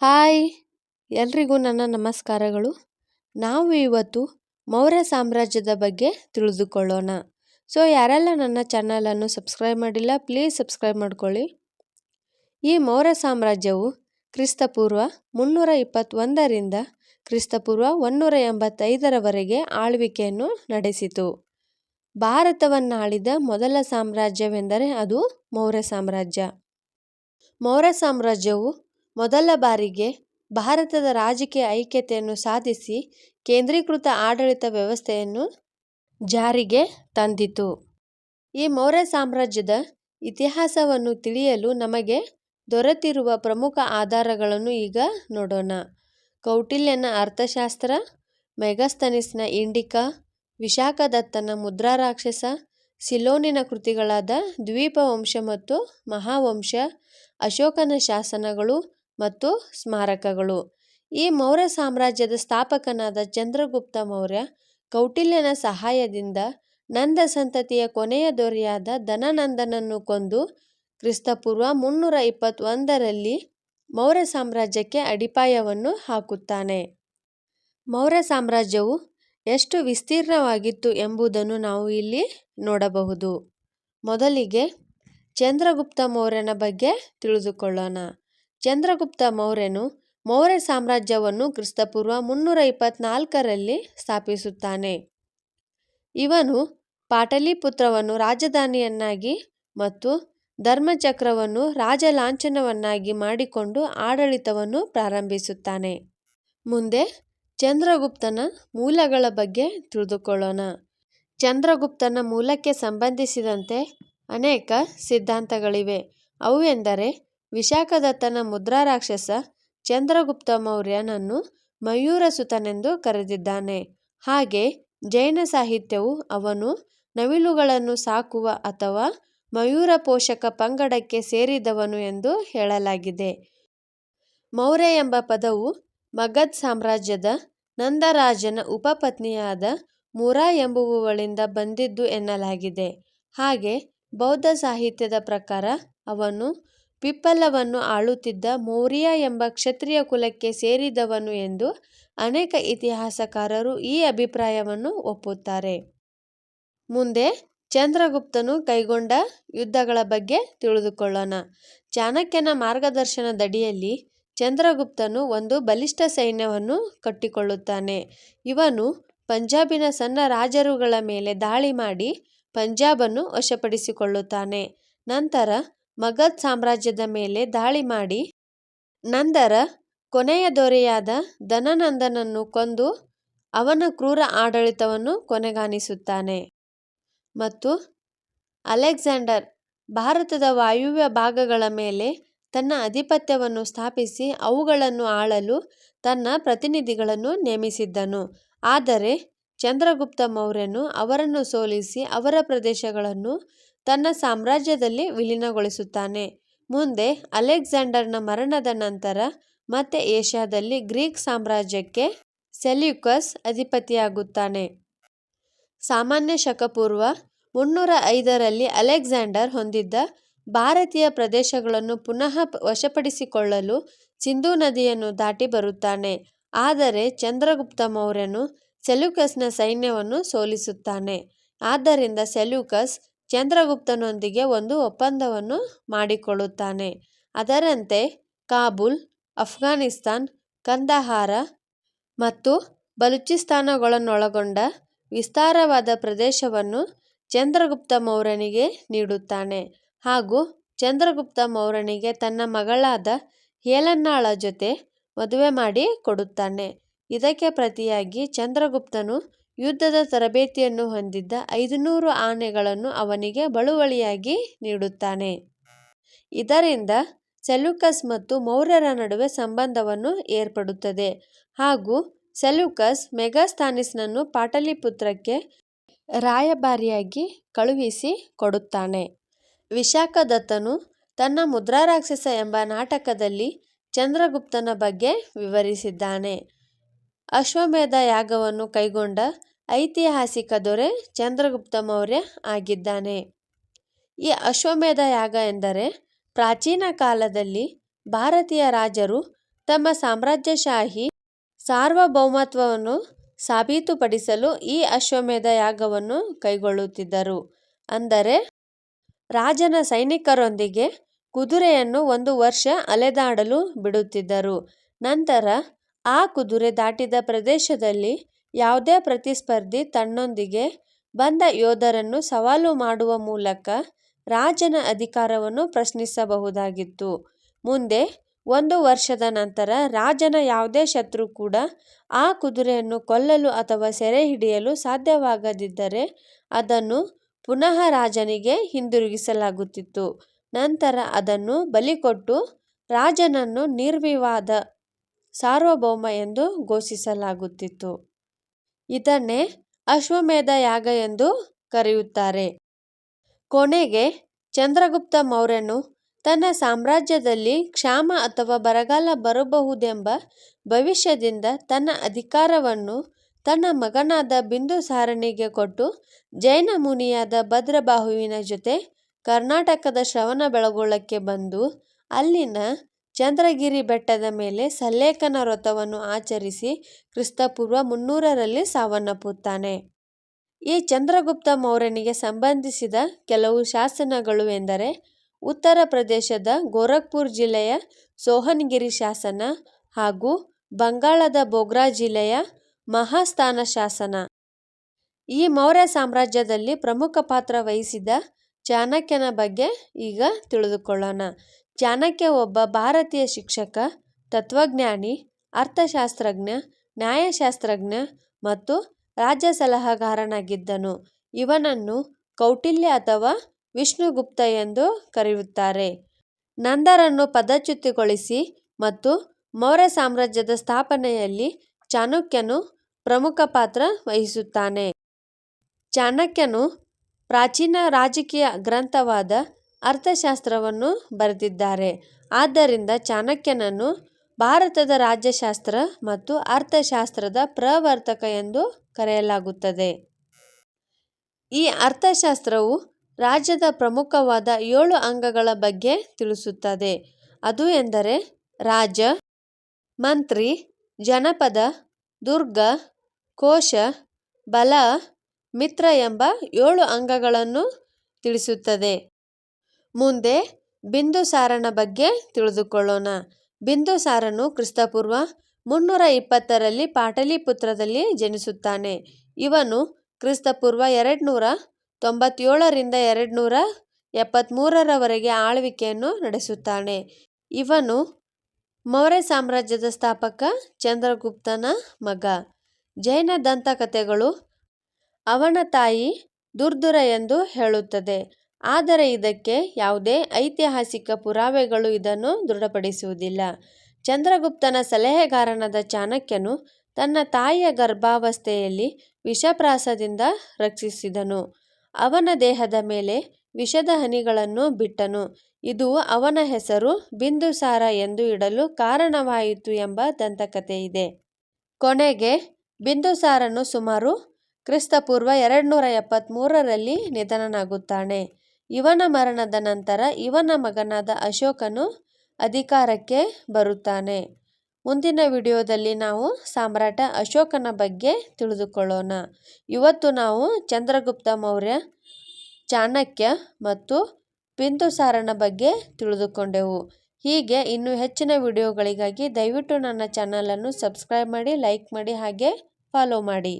Hi. ಎಲ್ರಿಗೂ ನನ್ನ ನಮಸ್ಕಾರಗಳು. ನಾವು ಇವತ್ತು ಮೌರ್ಯ ಸಾಮ್ರಾಜ್ಯದ ಬಗ್ಗೆ ತಿಳಿದುಕೊಳ್ಳೋಣ. ಸೊ, ಯಾರೆಲ್ಲ ನನ್ನ ಚಾನಲನ್ನು ಸಬ್ಸ್ಕ್ರೈಬ್ ಮಾಡಿಲ್ಲ, ಪ್ಲೀಸ್ ಸಬ್ಸ್ಕ್ರೈಬ್ ಮಾಡ್ಕೊಳ್ಳಿ. ಈ ಮೌರ್ಯ ಸಾಮ್ರಾಜ್ಯವು ಕ್ರಿಸ್ತಪೂರ್ವ ಮುನ್ನೂರ ಇಪ್ಪತ್ತೊಂದರಿಂದ ಕ್ರಿಸ್ತಪೂರ್ವ ಒನ್ನೂರ ಎಂಬತ್ತೈದರವರೆಗೆ ಆಳ್ವಿಕೆಯನ್ನು ನಡೆಸಿತು. ಭಾರತವನ್ನಾಳಿದ ಮೊದಲ ಸಾಮ್ರಾಜ್ಯವೆಂದರೆ ಅದು ಮೌರ್ಯ ಸಾಮ್ರಾಜ್ಯ. ಮೌರ್ಯ ಸಾಮ್ರಾಜ್ಯವು ಮೊದಲ ಬಾರಿಗೆ ಭಾರತದ ರಾಜಕೀಯ ಐಕ್ಯತೆಯನ್ನು ಸಾಧಿಸಿ ಕೇಂದ್ರೀಕೃತ ಆಡಳಿತ ವ್ಯವಸ್ಥೆಯನ್ನು ಜಾರಿಗೆ ತಂದಿತು. ಈ ಮೌರ್ಯ ಸಾಮ್ರಾಜ್ಯದ ಇತಿಹಾಸವನ್ನು ತಿಳಿಯಲು ನಮಗೆ ದೊರೆತಿರುವ ಪ್ರಮುಖ ಆಧಾರಗಳನ್ನು ಈಗ ನೋಡೋಣ. ಕೌಟಿಲ್ಯನ ಅರ್ಥಶಾಸ್ತ್ರ, ಮೆಗಸ್ತನಿಸ್ನ ಇಂಡಿಕಾ, ವಿಶಾಖದತ್ತನ ಮುದ್ರಾರಾಕ್ಷಸ ಸಿಲೋನಿನ ಕೃತಿಗಳಾದ ದ್ವೀಪವಂಶ ಮತ್ತು ಮಹಾವಂಶ, ಅಶೋಕನ ಶಾಸನಗಳು ಮತ್ತು ಸ್ಮಾರಕಗಳು. ಈ ಮೌರ್ಯ ಸಾಮ್ರಾಜ್ಯದ ಸ್ಥಾಪಕನಾದ ಚಂದ್ರಗುಪ್ತ ಮೌರ್ಯ ಕೌಟಿಲ್ಯನ ಸಹಾಯದಿಂದ ನಂದ ಸಂತತಿಯ ಕೊನೆಯ ದೊರೆಯಾದ ಧನನಂದನನ್ನು ಕೊಂದು ಕ್ರಿಸ್ತಪೂರ್ವ ಮುನ್ನೂರ ಇಪ್ಪತ್ತೊಂದರಲ್ಲಿ ಮೌರ್ಯ ಸಾಮ್ರಾಜ್ಯಕ್ಕೆ ಅಡಿಪಾಯವನ್ನು ಹಾಕುತ್ತಾನೆ. ಮೌರ್ಯ ಸಾಮ್ರಾಜ್ಯವು ಎಷ್ಟು ವಿಸ್ತೀರ್ಣವಾಗಿತ್ತು ಎಂಬುದನ್ನು ನಾವು ಇಲ್ಲಿ ನೋಡಬಹುದು. ಮೊದಲಿಗೆ ಚಂದ್ರಗುಪ್ತ ಮೌರ್ಯನ ಬಗ್ಗೆ ತಿಳಿದುಕೊಳ್ಳೋಣ. ಚಂದ್ರಗುಪ್ತ ಮೌರ್ಯನು ಮೌರ್ಯ ಸಾಮ್ರಾಜ್ಯವನ್ನು ಕ್ರಿಸ್ತಪೂರ್ವ ಮುನ್ನೂರ ಇಪ್ಪತ್ನಾಲ್ಕರಲ್ಲಿ ಸ್ಥಾಪಿಸುತ್ತಾನೆ. ಇವನು ಪಾಟಲಿಪುತ್ರವನ್ನು ರಾಜಧಾನಿಯನ್ನಾಗಿ ಮತ್ತು ಧರ್ಮಚಕ್ರವನ್ನು ರಾಜಲಾಂಛನವನ್ನಾಗಿ ಮಾಡಿಕೊಂಡು ಆಡಳಿತವನ್ನು ಪ್ರಾರಂಭಿಸುತ್ತಾನೆ. ಮುಂದೆ ಚಂದ್ರಗುಪ್ತನ ಮೂಲಗಳ ಬಗ್ಗೆ ತಿಳಿದುಕೊಳ್ಳೋಣ. ಚಂದ್ರಗುಪ್ತನ ಮೂಲಕ್ಕೆ ಸಂಬಂಧಿಸಿದಂತೆ ಅನೇಕ ಸಿದ್ಧಾಂತಗಳಿವೆ. ಅವು ಎಂದರೆ ವಿಶಾಖದತ್ತನ ಮುದ್ರಾರಾಕ್ಷಸ ಚಂದ್ರಗುಪ್ತ ಮೌರ್ಯನನ್ನು ಮಯೂರಸುತನೆಂದು ಕರೆದಿದ್ದಾನೆ. ಹಾಗೆ ಜೈನ ಸಾಹಿತ್ಯವು ಅವನು ನವಿಲುಗಳನ್ನು ಸಾಕುವ ಅಥವಾ ಮಯೂರ ಪೋಷಕ ಪಂಗಡಕ್ಕೆ ಸೇರಿದವನು ಎಂದು ಹೇಳಲಾಗಿದೆ. ಮೌರ್ಯ ಎಂಬ ಪದವು ಮಗದ್ ಸಾಮ್ರಾಜ್ಯದ ನಂದರಾಜನ ಉಪಪತ್ನಿಯಾದ ಮುರಾ ಎಂಬುವಳಿಂದ ಬಂದಿದ್ದು ಎನ್ನಲಾಗಿದೆ. ಹಾಗೆ ಬೌದ್ಧ ಸಾಹಿತ್ಯದ ಪ್ರಕಾರ ಅವನು ಪಿಪ್ಪಲವನ್ನು ಆಳುತ್ತಿದ್ದ ಮೌರ್ಯ ಎಂಬ ಕ್ಷತ್ರಿಯ ಕುಲಕ್ಕೆ ಸೇರಿದವನು ಎಂದು ಅನೇಕ ಇತಿಹಾಸಕಾರರು ಈ ಅಭಿಪ್ರಾಯವನ್ನು ಒಪ್ಪುತ್ತಾರೆ. ಮುಂದೆ ಚಂದ್ರಗುಪ್ತನು ಕೈಗೊಂಡ ಯುದ್ಧಗಳ ಬಗ್ಗೆ ತಿಳಿದುಕೊಳ್ಳೋಣ. ಚಾಣಕ್ಯನ ಮಾರ್ಗದರ್ಶನದಡಿಯಲ್ಲಿ ಚಂದ್ರಗುಪ್ತನು ಒಂದು ಬಲಿಷ್ಠ ಸೈನ್ಯವನ್ನು ಕಟ್ಟಿಕೊಳ್ಳುತ್ತಾನೆ. ಇವನು ಪಂಜಾಬಿನ ಸಣ್ಣ ರಾಜರುಗಳ ಮೇಲೆ ದಾಳಿ ಮಾಡಿ ಪಂಜಾಬನ್ನು ವಶಪಡಿಸಿಕೊಳ್ಳುತ್ತಾನೆ. ನಂತರ ಮಗಧ ಸಾಮ್ರಾಜ್ಯದ ಮೇಲೆ ದಾಳಿ ಮಾಡಿ ನಂದರ ಕೊನೆಯ ದೊರೆಯಾದ ಧನನಂದನನ್ನು ಕೊಂದು ಅವನ ಕ್ರೂರ ಆಡಳಿತವನ್ನು ಕೊನೆಗಾಣಿಸುತ್ತಾನೆ. ಮತ್ತು ಅಲೆಕ್ಸಾಂಡರ್ ಭಾರತದ ವಾಯುವ್ಯ ಭಾಗಗಳ ಮೇಲೆ ತನ್ನ ಅಧಿಪತ್ಯವನ್ನು ಸ್ಥಾಪಿಸಿ ಅವುಗಳನ್ನು ಆಳಲು ತನ್ನ ಪ್ರತಿನಿಧಿಗಳನ್ನು ನೇಮಿಸಿದ್ದನು. ಆದರೆ ಚಂದ್ರಗುಪ್ತ ಮೌರ್ಯನು ಅವರನ್ನು ಸೋಲಿಸಿ ಅವರ ಪ್ರದೇಶಗಳನ್ನು ತನ್ನ ಸಾಮ್ರಾಜ್ಯದಲ್ಲಿ ವಿಲೀನಗೊಳಿಸುತ್ತಾನೆ. ಮುಂದೆ ಅಲೆಕ್ಸಾಂಡರ್ನ ಮರಣದ ನಂತರ ಮತ್ತೆ ಏಷ್ಯಾದಲ್ಲಿ ಗ್ರೀಕ್ ಸಾಮ್ರಾಜ್ಯಕ್ಕೆ ಸೆಲ್ಯೂಕಸ್ ಅಧಿಪತಿಯಾಗುತ್ತಾನೆ. ಸಾಮಾನ್ಯ ಶಕಪೂರ್ವ ಮುನ್ನೂರ ಐದರಲ್ಲಿ ಅಲೆಕ್ಸಾಂಡರ್ ಹೊಂದಿದ್ದ ಭಾರತೀಯ ಪ್ರದೇಶಗಳನ್ನು ಪುನಃ ವಶಪಡಿಸಿಕೊಳ್ಳಲು ಸಿಂಧೂ ನದಿಯನ್ನು ದಾಟಿ ಬರುತ್ತಾನೆ. ಆದರೆ ಚಂದ್ರಗುಪ್ತ ಮೌರ್ಯನು ಸೆಲ್ಯೂಕಸ್ನ ಸೈನ್ಯವನ್ನು ಸೋಲಿಸುತ್ತಾನೆ. ಆದ್ದರಿಂದ ಸೆಲ್ಯೂಕಸ್ ಚಂದ್ರಗುಪ್ತನೊಂದಿಗೆ ಒಂದು ಒಪ್ಪಂದವನ್ನು ಮಾಡಿಕೊಳ್ಳುತ್ತಾನೆ. ಅದರಂತೆ ಕಾಬೂಲ್, ಅಫ್ಘಾನಿಸ್ತಾನ್, ಕಂದಹಾರ ಮತ್ತು ಬಲೂಚಿಸ್ತಾನಗಳನ್ನೊಳಗೊಂಡ ವಿಸ್ತಾರವಾದ ಪ್ರದೇಶವನ್ನು ಚಂದ್ರಗುಪ್ತ ಮೌರ್ಯನಿಗೆ ನೀಡುತ್ತಾನೆ ಹಾಗೂ ಚಂದ್ರಗುಪ್ತ ಮೌರ್ಯನಿಗೆ ತನ್ನ ಮಗಳಾದ ಹೇಲನ್ನಾಳ ಜೊತೆ ಮದುವೆ ಮಾಡಿ ಕೊಡುತ್ತಾನೆ. ಇದಕ್ಕೆ ಪ್ರತಿಯಾಗಿ ಚಂದ್ರಗುಪ್ತನು ಯುದ್ಧದ ತರಬೇತಿಯನ್ನು ಹೊಂದಿದ್ದ ಐದುನೂರು ಆನೆಗಳನ್ನು ಅವನಿಗೆ ಬಳುವಳಿಯಾಗಿ ನೀಡುತ್ತಾನೆ. ಇದರಿಂದ ಸೆಲ್ಯೂಕಸ್ ಮತ್ತು ಮೌರ್ಯರ ನಡುವೆ ಸಂಬಂಧವನ್ನು ಏರ್ಪಡುತ್ತದೆ. ಹಾಗೂ ಸೆಲ್ಯೂಕಸ್ ಮೆಗಾಸ್ತಾನಿಸ್ನನ್ನು ಪಾಟಲಿಪುತ್ರಕ್ಕೆ ರಾಯಭಾರಿಯಾಗಿ ಕಳುಹಿಸಿ ಕೊಡುತ್ತಾನೆ. ವಿಶಾಖದತ್ತನು ತನ್ನ ಮುದ್ರಾರಾಕ್ಷಸ ಎಂಬ ನಾಟಕದಲ್ಲಿ ಚಂದ್ರಗುಪ್ತನ ಬಗ್ಗೆ ವಿವರಿಸಿದ್ದಾನೆ. ಅಶ್ವಮೇಧ ಯಾಗವನ್ನು ಕೈಗೊಂಡ ಐತಿಹಾಸಿಕ ದೊರೆ ಚಂದ್ರಗುಪ್ತ ಮೌರ್ಯ ಆಗಿದ್ದಾನೆ ಈ ಅಶ್ವಮೇಧ ಯಾಗ ಎಂದರೆ ಪ್ರಾಚೀನ ಕಾಲದಲ್ಲಿ ಭಾರತೀಯ ರಾಜರು ತಮ್ಮ ಸಾಮ್ರಾಜ್ಯಶಾಹಿ ಸಾರ್ವಭೌಮತ್ವವನ್ನು ಸಾಬೀತುಪಡಿಸಲು ಈ ಅಶ್ವಮೇಧ ಯಾಗವನ್ನು ಕೈಗೊಳ್ಳುತ್ತಿದ್ದರು. ಅಂದರೆ ರಾಜನ ಸೈನಿಕರೊಂದಿಗೆ ಕುದುರೆಯನ್ನು ಒಂದು ವರ್ಷ ಅಲೆದಾಡಲು ಬಿಡುತ್ತಿದ್ದರು. ನಂತರ ಆ ಕುದುರೆ ದಾಟಿದ ಪ್ರದೇಶದಲ್ಲಿ ಯಾವುದೇ ಪ್ರತಿಸ್ಪರ್ಧಿ ತನ್ನೊಂದಿಗೆ ಬಂದ ಯೋಧರನ್ನು ಸವಾಲು ಮಾಡುವ ಮೂಲಕ ರಾಜನ ಅಧಿಕಾರವನ್ನು ಪ್ರಶ್ನಿಸಬಹುದಾಗಿತ್ತು. ಮುಂದೆ ಒಂದು ವರ್ಷದ ನಂತರ ರಾಜನ ಯಾವುದೇ ಶತ್ರು ಕೂಡ ಆ ಕುದುರೆಯನ್ನು ಕೊಲ್ಲಲು ಅಥವಾ ಸೆರೆ ಹಿಡಿಯಲು ಸಾಧ್ಯವಾಗದಿದ್ದರೆ ಅದನ್ನು ಪುನಃ ರಾಜನಿಗೆ ಹಿಂದಿರುಗಿಸಲಾಗುತ್ತಿತ್ತು. ನಂತರ ಅದನ್ನು ಬಲಿಕೊಟ್ಟು ರಾಜನನ್ನು ನಿರ್ವಿವಾದ ಸಾರ್ವಭೌಮ ಎಂದು ಘೋಷಿಸಲಾಗುತ್ತಿತ್ತು. ಇದನ್ನೇ ಅಶ್ವಮೇಧ ಯಾಗ ಎಂದು ಕರೆಯುತ್ತಾರೆ. ಕೊನೆಗೆ ಚಂದ್ರಗುಪ್ತ ಮೌರ್ಯನು ತನ್ನ ಸಾಮ್ರಾಜ್ಯದಲ್ಲಿ ಕ್ಷಾಮ ಅಥವಾ ಬರಗಾಲ ಬರಬಹುದೆಂಬ ಭವಿಷ್ಯದಿಂದ ತನ್ನ ಅಧಿಕಾರವನ್ನು ತನ್ನ ಮಗನಾದ ಬಿಂದುಸಾರನಿಗೆ ಕೊಟ್ಟು ಜೈನ ಮುನಿಯಾದ ಭದ್ರಬಾಹುವಿನ ಜೊತೆ ಕರ್ನಾಟಕದ ಶ್ರವಣಬೆಳಗೊಳಕ್ಕೆ ಬಂದು ಅಲ್ಲಿನ ಚಂದ್ರಗಿರಿ ಬೆಟ್ಟದ ಮೇಲೆ ಸಲ್ಲೇಖನ ವ್ರತವನ್ನು ಆಚರಿಸಿ ಕ್ರಿಸ್ತಪೂರ್ವ. ಮುನ್ನೂರರಲ್ಲಿ ಸಾವನ್ನಪ್ಪುತ್ತಾನೆ. ಈ ಚಂದ್ರಗುಪ್ತ ಮೌರ್ಯನಿಗೆ ಸಂಬಂಧಿಸಿದ ಕೆಲವು ಶಾಸನಗಳು ಎಂದರೆ, ಉತ್ತರ ಪ್ರದೇಶದ ಗೋರಖ್ಪುರ್ ಜಿಲ್ಲೆಯ ಸೋಹನ್ಗಿರಿ ಶಾಸನ ಹಾಗೂ ಬಂಗಾಳದ ಬೋಗ್ರಾ ಜಿಲ್ಲೆಯ ಮಹಾಸ್ಥಾನ ಶಾಸನ. ಈ ಮೌರ್ಯ ಸಾಮ್ರಾಜ್ಯದಲ್ಲಿ ಪ್ರಮುಖ ಪಾತ್ರ ವಹಿಸಿದ ಚಾಣಕ್ಯನ ಬಗ್ಗೆ ಈಗ ತಿಳಿದುಕೊಳ್ಳೋಣ. ಚಾಣಕ್ಯ ಒಬ್ಬ ಭಾರತೀಯ ಶಿಕ್ಷಕ, ತತ್ವಜ್ಞಾನಿ, ಅರ್ಥಶಾಸ್ತ್ರಜ್ಞ, ನ್ಯಾಯಶಾಸ್ತ್ರಜ್ಞ ಮತ್ತು ರಾಜ್ಯ ಸಲಹೆಗಾರನಾಗಿದ್ದನು. ಇವನನ್ನು ಕೌಟಿಲ್ಯ ಅಥವಾ ವಿಷ್ಣುಗುಪ್ತ ಎಂದು ಕರೆಯುತ್ತಾರೆ. ನಂದರನ್ನು ಪದಚ್ಯುತಗೊಳಿಸಿ ಮತ್ತು ಮೌರ್ಯ ಸಾಮ್ರಾಜ್ಯದ ಸ್ಥಾಪನೆಯಲ್ಲಿ ಚಾಣಕ್ಯನು ಪ್ರಮುಖ ಪಾತ್ರ ವಹಿಸುತ್ತಾನೆ. ಚಾಣಕ್ಯನು ಪ್ರಾಚೀನ ರಾಜಕೀಯ ಗ್ರಂಥವಾದ ಅರ್ಥಶಾಸ್ತ್ರವನ್ನು ಬರೆದಿದ್ದಾರೆ. ಆದ್ದರಿಂದ ಚಾಣಕ್ಯನನ್ನು ಭಾರತದ ರಾಜ್ಯಶಾಸ್ತ್ರ ಮತ್ತು ಅರ್ಥಶಾಸ್ತ್ರದ ಪ್ರವರ್ತಕ ಎಂದು ಕರೆಯಲಾಗುತ್ತದೆ. ಈ ಅರ್ಥಶಾಸ್ತ್ರವು ರಾಜ್ಯದ ಪ್ರಮುಖವಾದ ಏಳು ಅಂಗಗಳ ಬಗ್ಗೆ ತಿಳಿಸುತ್ತದೆ. ಅದು ಎಂದರೆ ರಾಜ, ಮಂತ್ರಿ, ಜನಪದ, ದುರ್ಗ, ಕೋಶ, ಬಲ, ಮಿತ್ರ ಎಂಬ ಏಳು ಅಂಗಗಳನ್ನು ತಿಳಿಸುತ್ತದೆ. ಮುಂದೆ ಬಿಂದುಸಾರನ ಬಗ್ಗೆ ತಿಳಿದುಕೊಳ್ಳೋಣ. ಬಿಂದುಸಾರನು ಸಾರನು ಕ್ರಿಸ್ತಪೂರ್ವ ಮುನ್ನೂರ ಇಪ್ಪತ್ತರಲ್ಲಿ ಪಾಟಲಿಪುತ್ರದಲ್ಲಿ ಜನಿಸುತ್ತಾನೆ. ಇವನು ಕ್ರಿಸ್ತಪೂರ್ವ ಎರಡ್ನೂರ ತೊಂಬತ್ತೇಳರಿಂದ ಎರಡುನೂರ ಎಪ್ಪತ್ತ್ಮೂರರವರೆಗೆ ಆಳ್ವಿಕೆಯನ್ನು ನಡೆಸುತ್ತಾನೆ. ಇವನು ಮೌರ್ಯ ಸಾಮ್ರಾಜ್ಯದ ಸ್ಥಾಪಕ ಚಂದ್ರಗುಪ್ತನ ಮಗ. ಜೈನ ದಂತಕಥೆಗಳು ಅವನ ತಾಯಿ ದುರ್ದುರ ಎಂದು ಹೇಳುತ್ತದೆ. ಆದರೆ ಇದಕ್ಕೆ ಯಾವುದೇ ಐತಿಹಾಸಿಕ ಪುರಾವೆಗಳು ಇದನ್ನು ದೃಢಪಡಿಸುವುದಿಲ್ಲ. ಚಂದ್ರಗುಪ್ತನ ಸಲಹೆಗಾರನಾದ ಚಾಣಕ್ಯನು ತನ್ನ ತಾಯಿಯ ಗರ್ಭಾವಸ್ಥೆಯಲ್ಲಿ ವಿಷಪ್ರಾಸದಿಂದ ರಕ್ಷಿಸಿದನು. ಅವನ ದೇಹದ ಮೇಲೆ ವಿಷದ ಹನಿಗಳನ್ನು ಬಿಟ್ಟನು. ಇದು ಅವನ ಹೆಸರು ಬಿಂದುಸಾರ ಎಂದು ಇಡಲು ಕಾರಣವಾಯಿತು ಎಂಬ ದಂತಕಥೆಯಿದೆ. ಕೊನೆಗೆ ಬಿಂದುಸಾರನು ಸುಮಾರು ಕ್ರಿಸ್ತಪೂರ್ವ ಎರಡುನೂರ ಎಪ್ಪತ್ತ್ಮೂರರಲ್ಲಿ ನಿಧನನಾಗುತ್ತಾನೆ. ಇವನ ಮರಣದ ನಂತರ ಇವನ ಮಗನಾದ ಅಶೋಕನು ಅಧಿಕಾರಕ್ಕೆ ಬರುತ್ತಾನೆ. ಮುಂದಿನ ವಿಡಿಯೋದಲ್ಲಿ ನಾವು ಸಾಮ್ರಾಟ ಅಶೋಕನ ಬಗ್ಗೆ ತಿಳಿದುಕೊಳ್ಳೋಣ. ಇವತ್ತು ನಾವು ಚಂದ್ರಗುಪ್ತ ಮೌರ್ಯ, ಚಾಣಕ್ಯ ಮತ್ತು ಬಿಂದುಸಾರನ ಬಗ್ಗೆ ತಿಳಿದುಕೊಂಡೆವು. ಹೀಗೆ ಇನ್ನೂ ಹೆಚ್ಚಿನ ವಿಡಿಯೋಗಳಿಗಾಗಿ ದಯವಿಟ್ಟು ನನ್ನ ಚಾನಲನ್ನು ಸಬ್ಸ್ಕ್ರೈಬ್ ಮಾಡಿ, ಲೈಕ್ ಮಾಡಿ ಹಾಗೆ ಫಾಲೋ ಮಾಡಿ.